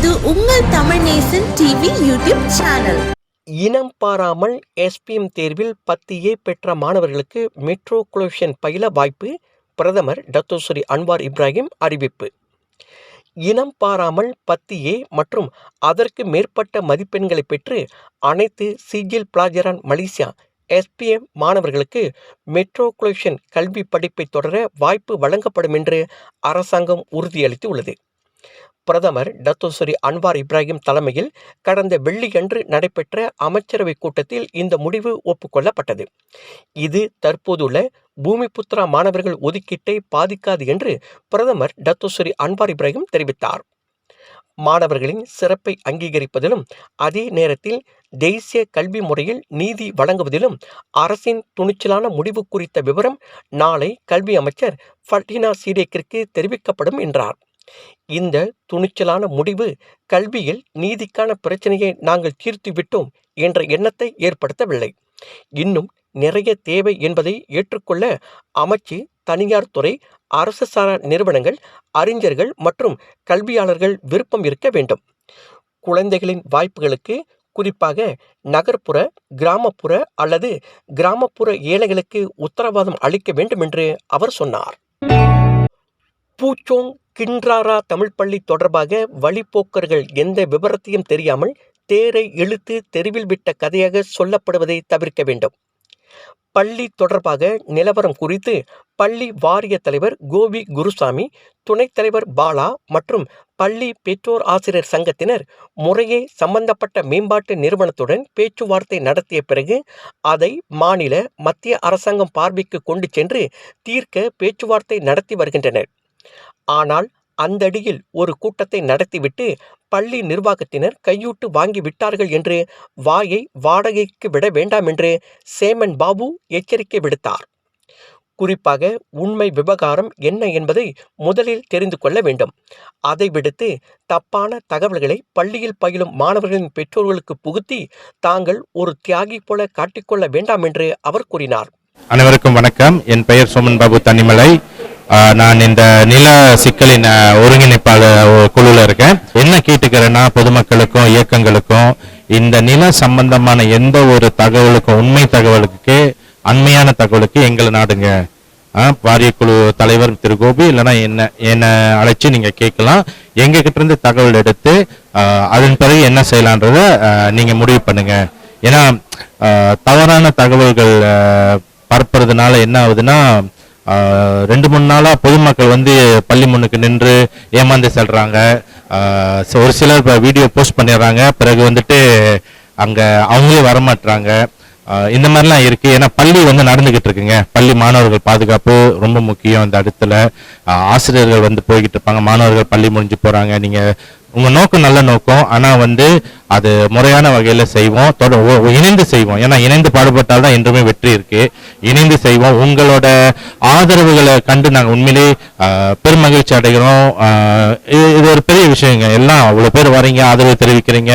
இது உங்கள் Tamil Nesan TV YouTube channel. இனம் பாராமல் எஸ்பிஎம் தேர்வில் பத்து ஏ பெற்ற மாணவர்களுக்கு மெட்ரோகுலேஷன் பயில வாய்ப்பு பிரதமர் டத்தோஸ்ரீ அன்வார் இப்ராஹிம் அறிவிப்பு. இனம் பாராமல் பத்து ஏ மற்றும் அதற்கு மேற்பட்ட மதிப்பெண்களை பெற்று அனைத்து சிஜில் பிளாஜரான் மலேசியா எஸ்பிஎம் மாணவர்களுக்கு மெட்ரோகுலேஷன் கல்வி படிப்பை தொடர வாய்ப்பு வழங்கப்படும் என்று அரசாங்கம் உறுதியளித்துள்ளது. பிரதமர் டத்தோசரி அன்வார் இப்ராஹிம் தலைமையில் கடந்த வெள்ளியன்று நடைபெற்ற அமைச்சரவை கூட்டத்தில் இந்த முடிவு ஒப்புக்கொள்ளப்பட்டது. இது தற்போதுள்ள பூமிபுத்ரா மாணவர்கள் ஒதுக்கீட்டை பாதிக்காது என்று பிரதமர் டத்தோசரி அன்வார் இப்ராஹிம் தெரிவித்தார். மாணவர்களின் சிறப்பை அங்கீகரிப்பதிலும் அதே நேரத்தில் தேசிய கல்வி முறையில் நீதி வழங்குவதிலும் அரசின் துணிச்சலான முடிவு குறித்த விவரம் நாளை கல்வி அமைச்சர் ஃபட்டினா சீடேக்கிற்கு தெரிவிக்கப்படும் என்றார். இந்த துணிச்சலான முடிவு கல்வியில் நீதிக்கான பிரச்சனையை நாங்கள் தீர்த்து விட்டோம் என்ற எண்ணத்தை ஏற்படுத்தவில்லை. இன்னும் நிறைய தேவை என்பதை ஏற்றுக்கொள்ள அமைச்சு தனியார் துறை அரசு சாரா நிறுவனங்கள் அறிஞர்கள் மற்றும் கல்வியாளர்கள் விருப்பம் இருக்க வேண்டும். குழந்தைகளின் வாய்ப்புகளுக்கு குறிப்பாக நகர்ப்புற கிராமப்புற அல்லது கிராமப்புற ஏழைகளுக்கு உத்தரவாதம் அளிக்க வேண்டும் என்று அவர் சொன்னார். பூச்சோங் கின்றாரா தமிழ் பள்ளி தொடர்பாக வழிப்போக்கர்கள் எந்த விவரத்தையும் தெரியாமல் தேரை இழுத்து தெருவில் விட்ட கதையாக சொல்லப்படுவதை தவிர்க்க வேண்டும். பள்ளி தொடர்பாக நிலவரம் குறித்து பள்ளி வாரிய தலைவர் கோபி குருசாமி துணைத் தலைவர் பாலா மற்றும் பள்ளி பெற்றோர் ஆசிரியர் சங்கத்தினர் முறையே சம்பந்தப்பட்ட மேம்பாட்டு நிறுவனத்துடன் பேச்சுவார்த்தை நடத்திய பிறகு அதை மாநில மத்திய அரசாங்கம் பார்வைக்கு கொண்டு சென்று தீர்க்க பேச்சுவார்த்தை நடத்தி வருகின்றனர். ஆனால் அந்த அடியில் ஒரு கூட்டத்தை நடத்திவிட்டு பள்ளி நிர்வாகத்தினர் கையூட்டு வாங்கி விட்டார்கள் என்று வாயை வாடகைக்கு விட வேண்டாம் என்று சேமன் பாபு எச்சரிக்கை விடுத்தார். குறிப்பாக உண்மை விவகாரம் என்ன என்பதை முதலில் தெரிந்து கொள்ள வேண்டும். அதை விடுத்து தப்பான தகவல்களை பள்ளியில் பயிலும் மாணவர்களின் பெற்றோர்களுக்கு புகுத்தி தாங்கள் ஒரு தியாகி போல காட்டிக்கொள்ள வேண்டாம் என்று அவர் கூறினார். அனைவருக்கும் வணக்கம். என் பெயர் சோமன் பாபு தனிமலை. நான் இந்த நில சிக்கலின் ஒருங்கிணைப்பாளர் குழுல இருக்கேன். என்ன கேட்டுக்கிறேன்னா பொதுமக்களுக்கும் இயக்கங்களுக்கும் இந்த நில சம்பந்தமான எந்த ஒரு தகவலுக்கும் உண்மை தகவலுக்கு அண்மையான தகவலுக்கு எங்களை நாடுங்க. ஆஹ், வாரிய குழு தலைவர் திரு கோபி இல்லைன்னா என்ன என்னை அழைச்சி நீங்கள் கேட்கலாம். எங்ககிட்ட இருந்து தகவல் எடுத்து அதன் பிறகு என்ன செய்யலான்றத நீங்கள் முடிவு பண்ணுங்க. ஏன்னா தவறான தகவல்கள் பரப்புறதுனால என்ன ஆகுதுன்னா ரெண்டு மூணு நாளாக பொதுமக்கள் வந்து பள்ளி முன்னுக்கு நின்று ஏமாந்து செல்கிறாங்க ஒரு சிலர் இப்போ வீடியோ போஸ்ட் பண்ணிடுறாங்க. பிறகு வந்துட்டு அங்கே அவங்களே வரமாட்டுறாங்க இந்த மாதிரிலாம் இருக்கு. ஏன்னா பள்ளி வந்து நடந்துகிட்டு இருக்குங்க. பள்ளி மாணவர்கள் பாதுகாப்பு ரொம்ப முக்கியம் இந்த இடத்துல. ஆசிரியர்கள் வந்து போய்கிட்டு இருப்பாங்க. மாணவர்கள் பள்ளி முடிஞ்சு போறாங்க. நீங்க உங்கள் நோக்கம் நல்ல நோக்கம் ஆனால் வந்து அது முறையான வகையில் செய்வோம் தொட- இணைந்து செய்வோம். ஏன்னா இணைந்து பாடுபட்டால் தான் என்றுமே வெற்றி இருக்கு. இணைந்து செய்வோம். உங்களோட ஆதரவுகளை கண்டு நாங்கள் உண்மையிலே பெருமகிழ்ச்சி அடைகிறோம். இது இது ஒரு பெரிய விஷயங்க. எல்லாம் அவ்வளோ பேர் வரீங்க ஆதரவு தெரிவிக்கிறீங்க.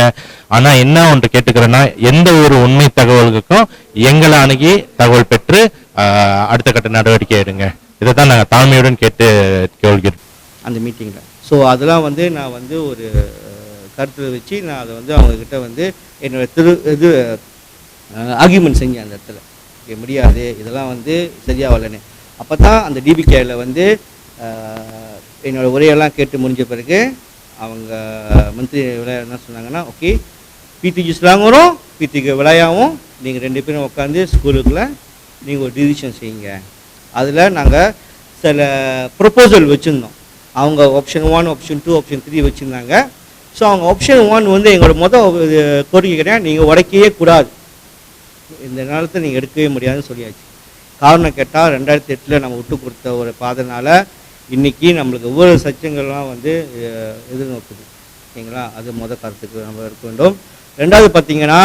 ஆனால் என்ன ஒன்று கேட்டுக்கிறேன்னா எந்த ஒரு உண்மை தகவல்களுக்கும் எங்களை அணுகி தகவல் பெற்று அடுத்த கட்ட நடவடிக்கை எடுங்க. இதை தான் நாங்கள் தாழ்மையுடன் கேட்டு கேள்கிறோம் அந்த மீட்டிங்கில் ஸோ அதெல்லாம் வந்து நான் வந்து ஒரு கருத்தில் வச்சு நான் அதை வந்து அவங்கக்கிட்ட வந்து என்னோட திரு இது ஆர்கியூமெண்ட் செஞ்சேன் அந்த இடத்துல. இங்கே முடியாது இதெல்லாம் வந்து சரியா அப்போ தான் அந்த டிபிகேயில் வந்து என்னோடய உரையெல்லாம் கேட்டு முடிஞ்ச பிறகு அவங்க மந்திரி விளையா என்ன சொன்னாங்கன்னா ஓகே பிடி ஜூஸ்லாம் வரும் பிடிக்கு விளையாவும் நீங்கள் ரெண்டு பேரும் உட்காந்து ஸ்கூலுக்குள்ள நீங்கள் ஒரு டிசிஷன் செய்யுங்க. அதில் நாங்கள் சில ப்ரொப்போசல் வச்சுருந்தோம். அவங்க option one option two option three வச்சுருந்தாங்க. ஸோ அவங்க ஆப்ஷன் ஒன் வந்து எங்களோட மொதல் கோரிக்கை கிடையாது நீங்கள் உடைக்கவே கூடாது. இந்த நேரத்தை நீங்கள் எடுக்கவே முடியாதுன்னு சொல்லியாச்சு. காரணம் கேட்டால் ரெண்டாயிரத்தி எட்டில் நம்ம விட்டு கொடுத்த ஒரு பாதனால இன்றைக்கி நம்மளுக்கு ஒவ்வொரு சச்சங்கள்லாம் வந்து எதிர்நோக்குது. ஓகேங்களா? அது மொதல் கருத்துக்கு நம்ம இருக்க வேண்டும். ரெண்டாவது பார்த்தீங்கன்னா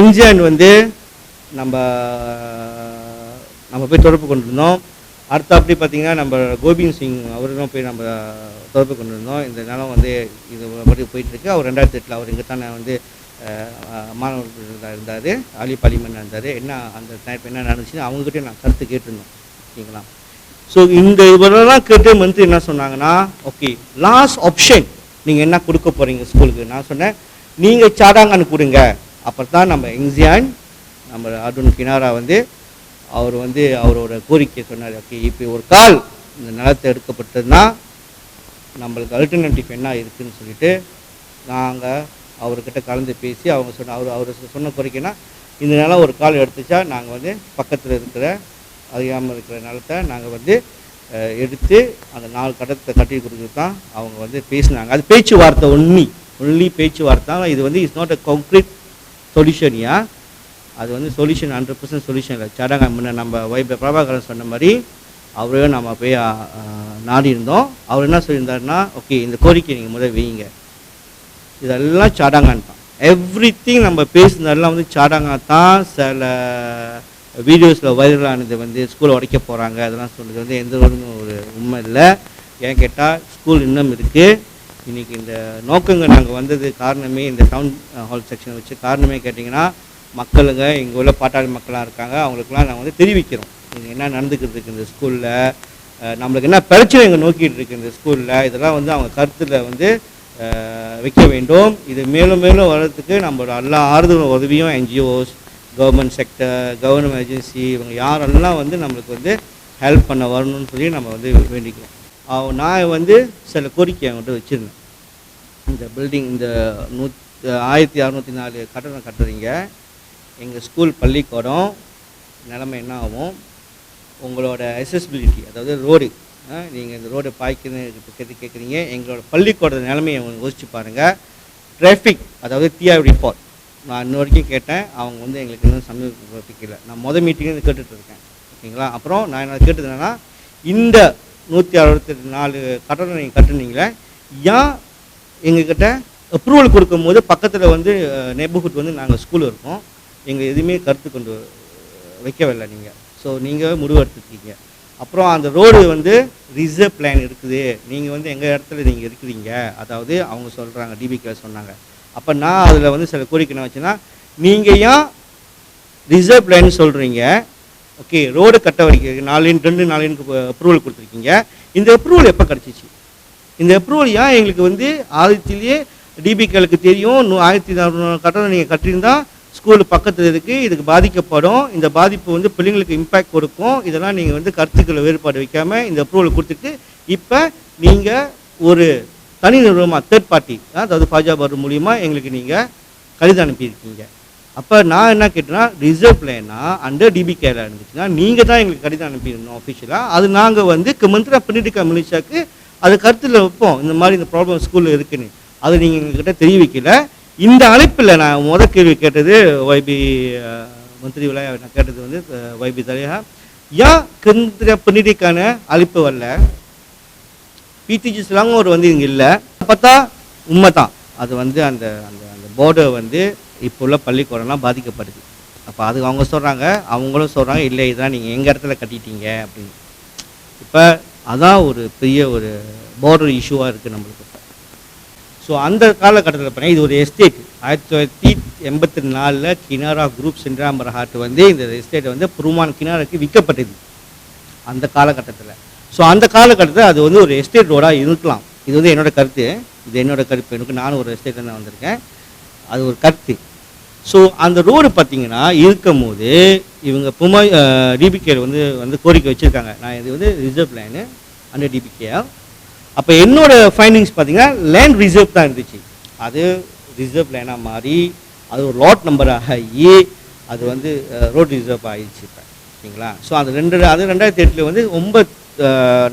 இன்ஜின் வந்து நம்ம நம்ம போய் தொடர்பு கொண்டிருந்தோம். அடுத்த அப்படி பார்த்தீங்கன்னா நம்ம கோபிந்த் சிங் அவரும் போய் நம்ம தொடர்பு கொண்டிருந்தோம். இந்த நிலம் வந்து இது மாதிரி போயிட்டுருக்கு. அவர் ரெண்டாயிரத்தி எட்டில் அவர் இங்கே தானே வந்து மாணவர்கள் இருந்தார். அலி பாலிமன் இருந்தார். என்ன அந்த டைப் என்ன நடந்துச்சுன்னு அவங்ககிட்ட நான் கருத்து கேட்டிருந்தோம். ஓகேங்களா ஸோ இந்த இவரெல்லாம் கேட்டு மந்திரி என்ன சொன்னாங்கன்னா ஓகே லாஸ்ட் ஆப்ஷன் நீங்கள் என்ன கொடுக்க போகிறீங்க ஸ்கூலுக்கு? நான் சொன்னேன் நீங்கள் சாடாங்கன்னு கொடுங்க. அப்புறம் தான் நம்ம எங்ஸியான் நம்ம அருண் கினாரா வந்து அவர் வந்து அவரோட கோரிக்கை சொன்னார் ஓகே இப்போ ஒரு கால் இந்த நிலத்தை எடுக்கப்பட்டதுன்னா நம்மளுக்கு அல்டர்னேட்டிவ் என்ன இருக்குதுன்னு சொல்லிட்டு நாங்கள் அவர்கிட்ட கலந்து பேசி அவங்க சொன்ன அவர் அவர் சொன்ன கோரிக்கைனா இந்த நிலம் ஒரு கால் எடுத்துச்சா நாங்கள் வந்து பக்கத்தில் இருக்கிற அறியாமல் இருக்கிற நிலத்தை நாங்கள் வந்து எடுத்து அந்த நாலு கட்டத்தை கட்டி கொடுத்து தான் அவங்க வந்து பேசினாங்க. அது பேச்சுவார்த்தை ஒன்லி ஒன்லி பேச்சுவார்த்தை இது வந்து இட்ஸ் நாட் அ கான்க்ரீட் சொல்யூஷன்யா அது வந்து சொல்யூஷன் ஹண்ட்ரட் பர்சன்ட் சொல்யூஷன் இல்லை. சடங்க முன்ன நம்ம வைப பிரபாகரன் சொன்ன மாதிரி அவரையும் நம்ம போய் நாடி இருந்தோம். அவர் என்ன சொல்லியிருந்தாருன்னா ஓகே இந்த கோரிக்கை நீங்கள் முதல் வைங்க இதெல்லாம் சாடாங்கான் தான். எவ்ரி திங் நம்ம பேசுனதெல்லாம் வந்து சாடாங்கா தான். சில வீடியோஸில் வைரலானது வந்து ஸ்கூலை உடைக்க போகிறாங்க அதெல்லாம் சொல்கிறது வந்து எந்த ஒரு ஒரு உண்மை இல்லை. ஏன் கேட்டால் ஸ்கூல் இன்னும் இருக்குது இன்றைக்கி இந்த நோக்கங்கள் நாங்கள் வந்தது காரணமே இந்த டவுன் ஹால் செக்ஷன் வச்சு. காரணமே கேட்டிங்கன்னா மக்களுங்க இங்கே உள்ள பாட்டாளி மக்களாக இருக்காங்க அவங்களுக்குலாம் நாங்கள் வந்து தெரிவிக்கிறோம். இங்கே என்ன நடந்துக்கிட்டு இருக்கு இந்த ஸ்கூலில் நம்மளுக்கு என்ன பிரச்சனை இங்கே நோக்கிட்டு இருக்கு இந்த ஸ்கூலில் இதெல்லாம் வந்து அவங்க கருத்தில் வந்து வைக்க வேண்டும். இது மேலும் மேலும் வர்றதுக்கு நம்மளோட எல்லா ஆறுதல் உதவியும் NGOs government sector government agency இவங்க யாரெல்லாம் வந்து நம்மளுக்கு வந்து ஹெல்ப் பண்ண வரணும்னு சொல்லி நம்ம வந்து வேண்டிக்கிறோம். நான் வந்து சில கோரிக்கை அவங்கள்ட்ட வச்சுருந்தேன். இந்த பில்டிங் இந்த நூத் ஆயிரத்தி அறநூற்றி நாலு கட்டணம் கட்டுறீங்க. எங்கள் ஸ்கூல் பள்ளிக்கூடம் நிலமை என்ன ஆகும்? உங்களோட அசஸ்பிலிட்டி அதாவது ரோடு நீங்கள் இந்த ரோடு பாய்க்குன்னு கேட்டு கேட்குறீங்க எங்களோட பள்ளிக்கூட நிலைமையை அவங்க யோசிச்சு பாருங்கள் டிராஃபிக் அதாவது டிஆர் ரிப்போர்ட் நான் இன்ன வரைக்கும் கேட்டேன். அவங்க வந்து எங்களுக்கு இன்னும் சமீபத்தில் நான் மொதல் மீட்டிங்கு கேட்டுட்டு இருக்கேன். ஓகேங்களா அப்புறம் நான் என்ன கேட்டது இந்த நூற்றி அறுபத்தி நாலு கட்டணம் நீங்கள் கட்டுனீங்களே ஏன் எங்ககிட்ட அப்ரூவல் கொடுக்கும்போது பக்கத்தில் வந்து நெய்பர்ஹுட் வந்து நாங்கள் ஸ்கூல் இருக்கோம்? எங்கள் எதுவுமே கருத்து கொண்டு வைக்கவில்லை நீங்கள் ஸோ நீங்கள் முடிவெடுத்துருக்கீங்க அப்புறம் அந்த ரோடு வந்து ரிசர்வ் பிளான் இருக்குது. நீங்கள் வந்து எங்கள் இடத்துல நீங்கள் இருக்கிறீங்க. அதாவது அவங்க சொல்கிறாங்க டிபிகே சொன்னாங்க. அப்போ நான் அதில் வந்து சில கோரிக்கை என்ன நீங்கள் ஏன் ரிசர்வ் பிளான் சொல்கிறீங்க ஓகே ரோடு கட்ட வரைக்கும் நாலு ரெண்டு நாலுக்கு அப்ரூவல் கொடுத்துருக்கீங்க. இந்த அப்ரூவல் எப்போ கிடச்சிச்சு? இந்த அப்ரூவல் ஏன் எங்களுக்கு வந்து ஆதித்திலேயே டிபிக்களுக்கு தெரியும்? ஆயிரத்தி நானூறு கட்டணம் நீங்கள் கட்டியிருந்தால் ஸ்கூல் பக்கத்தில் இருக்குது இதுக்கு பாதிக்கப்படும். இந்த பாதிப்பு வந்து பிள்ளைங்களுக்கு இம்பேக்ட் கொடுக்கும். இதெல்லாம் நீங்கள் வந்து கருத்துக்களை வேறுபாடு வைக்காமல் இந்த அப்ரூவல் கொடுத்துட்டு இப்போ நீங்கள் ஒரு தனி நிறுவனமாக தேர்ட் பார்ட்டி அதாவது பாஜாபார் மூலிமா எங்களுக்கு நீங்கள் கடிதம் அனுப்பியிருக்கீங்க. அப்போ நான் என்ன கேட்டேன்னா ரிசர்வ் பிளானா அண்டர் டிபிகேல இருந்துச்சுன்னா நீங்கள் தான் எங்களுக்கு கடிதம் அனுப்பிடணும் அஃபிஷியலாக அது நாங்கள் வந்து மந்திரா பின்னிட்டு மினிஷாக்கு அது கருத்தில் வைப்போம். இந்த மாதிரி இந்த ப்ராப்ளம் ஸ்கூலில் இருக்குன்னு. அது நீங்கள் எங்ககிட்ட தெரிவிக்கலை. இந்த அழைப்பில் நான் முத கேள்வி கேட்டது ஒய்பி மந்திரி விழா நான் கேட்டது வந்து ஒய்பி தலையா? ஏன் கேந்திர பண்ணிட்டுக்கான அழைப்பு வரல பிடிஜி ஒரு வந்து இங்கே இல்லை. பார்த்தா உண்மை தான் அது வந்து அந்த அந்த அந்த போர்டை வந்து இப்போ உள்ள பள்ளிக்கூடம்லாம் பாதிக்கப்படுது. அப்போ அது அவங்க சொல்கிறாங்க அவங்களும் சொல்கிறாங்க இல்லை இதான் நீங்கள் எங்கள் இடத்துல கட்டிட்டீங்க? அப்படின்னு. இப்போ அதான் ஒரு பெரிய ஒரு போர்டர் இஷ்யூவாக இருக்குது நம்மளுக்கு. ஸோ அந்த காலகட்டத்தில் பண்ண இது ஒரு எஸ்டேட் ஆயிரத்தி தொள்ளாயிரத்தி எண்பத்தி நாலில் கினாரா குரூப் சென்றாம்பர ஹார்ட் வந்து இந்த எஸ்டேட் வந்து புருமான் கினாராக்கு விற்கப்பட்டது. அந்த காலகட்டத்தில். ஸோ அந்த காலகட்டத்தில் அது வந்து ஒரு எஸ்டேட் ரோடாக இருக்கலாம். இது வந்து என்னோடய கருத்து. இது என்னோட கருத்து. எனக்கு நானும் ஒரு எஸ்டேட்டில் தான் வந்திருக்கேன். அது ஒரு கருத்து. ஸோ அந்த ரோடு பார்த்தீங்கன்னா இருக்கும் போது இவங்க புமா டிபிகே வந்து வந்து கோரிக்கை வச்சுருக்காங்க. நான் இது வந்து ரிசர்வ் லேனு அந்த டிபிகேஆர் அப்போ என்னோட ஃபைண்டிங்ஸ் பார்த்தீங்கன்னா லேண்ட் ரிசர்வ் தான் இருந்துச்சு. அது ரிசர்வ் லேனாக மாறி அது ஒரு லாட் நம்பராக ஆகி அது வந்து ரோட் ரிசர்வ் ஆகிடுச்சு இப்போ. ஓகேங்களா ஸோ அந்த ரெண்டு அது ரெண்டாயிரத்தி எட்டில் வந்து ரொம்ப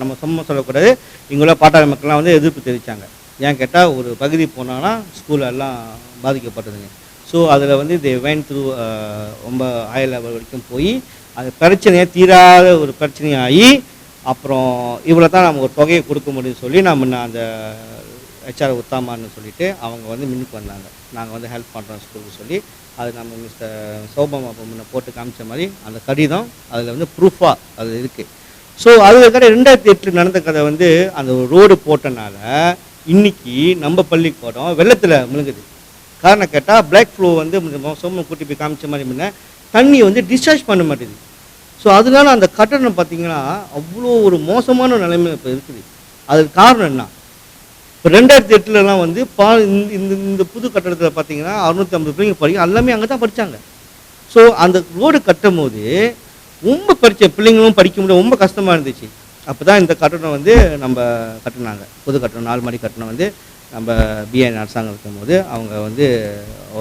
நம்ம சும்மா சொல்லக்கூடாது. இங்குள்ள பாட்டாளி மக்கள்லாம் வந்து எதிர்ப்பு தெரிவித்தாங்க ஏன் கேட்டால் ஒரு பகுதி போனாங்கன்னா ஸ்கூல் எல்லாம் பாதிக்கப்பட்டதுங்க. ஸோ அதில் வந்து தே வென் த்ரூ ரொம்ப ஹை லெவல் வரைக்கும் போய் அது பிரச்சனையை தீராத ஒரு பிரச்சனையாகி அப்புறம் இவ்வளோ தான் நம்ம ஒரு தொகையை கொடுக்க முடியும்னு சொல்லி நம்ம அந்த ஹெச்ஆர் உத்தாமான்னு சொல்லிட்டு அவங்க வந்து மின்னுக்கு வந்தாங்க. நாங்கள் வந்து ஹெல்ப் பண்ணுறோம் ஸ்கூலுக்கு சொல்லி. அது நம்ம மிஸ்டர் சோபம் முன்னே முன்ன போட்டு காமிச்ச மாதிரி அந்த கடிதம் அதில் வந்து ப்ரூஃபாக அது இருக்குது ஸோ அது கடை ரெண்டாயிரத்தி எட்டில் நடந்த கதை வந்து அந்த ரோடு போட்டனால இன்னைக்கு நம்ம பள்ளிக்கூடம் வெள்ளத்தில் முழுங்குது. காரணம் கேட்டால் பிளாக் ஃப்ளோ வந்து மோசமாக கூட்டி போய் காமிச்ச மாதிரி முன்ன தண்ணி வந்து டிஸ்சார்ஜ் பண்ண மாட்டேங்குது. ஸோ அதனால அந்த கட்டணம் பார்த்தீங்கன்னா அவ்வளோ ஒரு மோசமான நிலைமை இப்போ இருக்குது. அதுக்கு காரணம் என்ன? இப்போ ரெண்டாயிரத்தி எட்டுலலாம் வந்து பா இந்த இந்த- இந்த புது கட்டடத்தில் பார்த்தீங்கன்னா அறுநூத்தி ஐம்பது பிள்ளைங்க படிக்க எல்லாமே அங்கே தான் படித்தாங்க ஸோ அந்த ரோடு கட்டும் போது ரொம்ப படித்த பிள்ளைங்களும் படிக்க முடியாது ரொம்ப கஷ்டமாக இருந்துச்சு. அப்போ தான் இந்த கட்டணம் வந்து நம்ம கட்டினாங்க. புது கட்டணம் நாலு மாடி கட்டணம் வந்து நம்ம பிஎன் அரசாங்கம் இருக்கும்போது அவங்க வந்து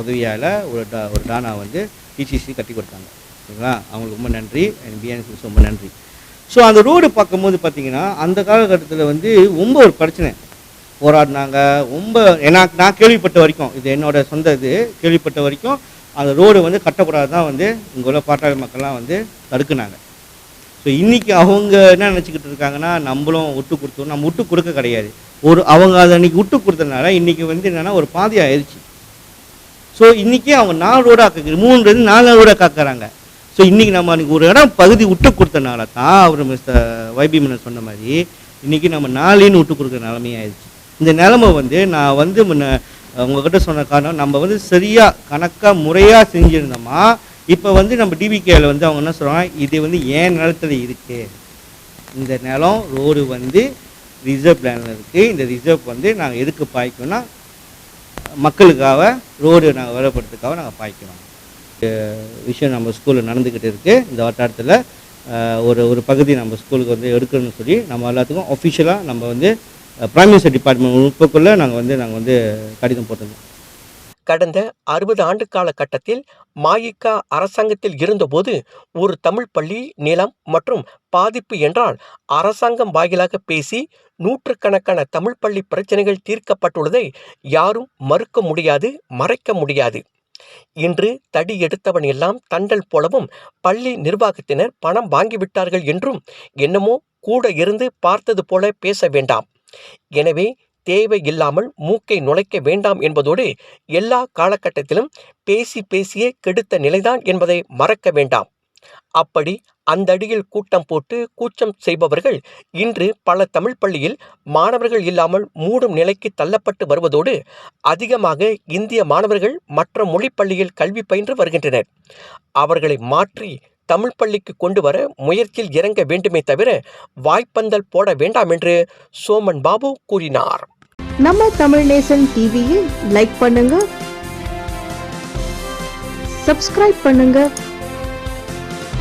உதவியால் ஒரு டா ஒரு டானா வந்து டிசிசி கட்டி கொடுத்தாங்க. ஓகேங்களா? அவங்களுக்கு ரொம்ப நன்றி. பிஎன்எஸ் ரொம்ப நன்றி. ஸோ அந்த ரோடு பார்க்கும்போது பார்த்தீங்கன்னா அந்த காலகட்டத்தில் வந்து ரொம்ப ஒரு பிரச்சனை. போராடினாங்க. ரொம்ப எனக்கு நான் கேள்விப்பட்ட வரைக்கும் இது என்னோட சொந்த இது கேள்விப்பட்ட வரைக்கும் அந்த ரோடு வந்து கட்டக்கூடாது தான் வந்து இங்கே உள்ள பாட்டாளி மக்கள்லாம் வந்து தடுக்குனாங்க. ஸோ இன்றைக்கி அவங்க என்ன நினச்சிக்கிட்டு இருக்காங்கன்னா நம்மளும் விட்டு கொடுத்தோம். நம்ம விட்டு கொடுக்க கிடையாது. ஒரு அவங்க அதை அன்றைக்கி விட்டு கொடுத்ததுனால இன்றைக்கி வந்து என்னென்னா ஒரு பாதி ஆயிடுச்சு ஸோ இன்றைக்கி அவங்க நாலு ரோடாக மூணு மூணுலேருந்து நாலு ரோடாக காக்குறாங்க ஸோ இன்றைக்கி நம்ம அன்றைக்கி ஒரு இடம் பகுதி விட்டு கொடுத்தனால தான் அவர் மிஸ்டர் வைபிமனன் சொன்ன மாதிரி இன்றைக்கி நம்ம நாளின்னு விட்டு கொடுக்குற நிலமையாயிருச்சு இந்த நிலமை வந்து நான் வந்து முன்ன உங்ககிட்ட சொன்ன காரணம் நம்ம வந்து சரியாக கணக்காக முறையாக செஞ்சுருந்தோமா இப்போ வந்து நம்ம டிவிகேயில் வந்து அவங்க என்ன சொல்கிறாங்க இது வந்து ஏன் நிலத்துல இருக்குது இந்த நிலம் ரோடு வந்து ரிசர்வ் பிளானில் இருக்குது இந்த ரிசர்வ் வந்து நாங்கள் எதுக்கு பாய்க்கணும்னா மக்களுக்காக ரோடு நாங்கள் வரப்படுறதுக்காக நாங்கள் பாய்க்கிறோம் விஷயம் நம்ம ஸ்கூலில் நடந்துக்கிட்டு இருக்குது இந்த வட்டாரத்தில் ஒரு ஒரு பகுதி நம்ம ஸ்கூலுக்கு வந்து எடுக்கணும்னு சொல்லி நம்ம எல்லாத்துக்கும் அஃபிஷியலாக நம்ம வந்து பிரைம் மினிஸ்டர் டிபார்ட்மெண்ட் உட்பக்குள்ளே நாங்கள் வந்து நாங்கள் வந்து கடிதம் போட்டிருந்தோம் கடந்த அறுபது ஆண்டு கால கட்டத்தில் மாயிக்கா அரசாங்கத்தில் இருந்தபோது ஒரு தமிழ் பள்ளி நிலம் மற்றும் பாதிப்பு என்றால் அரசாங்கம் வாயிலாக பேசி நூற்றுக்கணக்கான தமிழ் பள்ளி பிரச்சனைகள் தீர்க்கப்பட்டுள்ளதை யாரும் மறுக்க முடியாது மறைக்க முடியாது. இன்று தடி எடுத்தவன் எல்லாம் தண்டல் போலவும் பள்ளி நிர்வாகத்தினர் பணம் வாங்கிவிட்டார்கள் என்றும் என்னமோ கூட இருந்து பார்த்தது போல பேச வேண்டாம். எனவே தேவை இல்லாமல் மூக்கை நுழைக்க வேண்டாம் என்பதோடு எல்லா காலகட்டத்திலும் பேசி பேசியே கெடுத்த நிலைதான் என்பதை மறக்க வேண்டாம். அப்படி அந்த அடியில் கூட்டம் போட்டு கூச்சம் செய்பவர்கள் இன்று பல தமிழ் பள்ளியில் மாணவர்கள் இல்லாமல் மூடும் நிலைக்கு தள்ளப்பட்டு வருவதோடு அதிகமாக இந்திய மாணவர்கள் மற்ற மொழி பள்ளியில் கல்வி பயின்று வருகின்றனர். அவர்களை மாற்றி தமிழ் பள்ளிக்கு கொண்டு வர முயற்சியில் இறங்க வேண்டுமே தவிர வாய்ப்பந்தல் போட வேண்டாம் என்று சோமன் பாபு கூறினார். நம்ம தமிழ் நேசன் டிவியை லைக் பண்ணுங்க சப்ஸ்கிரைப் பண்ணுங்க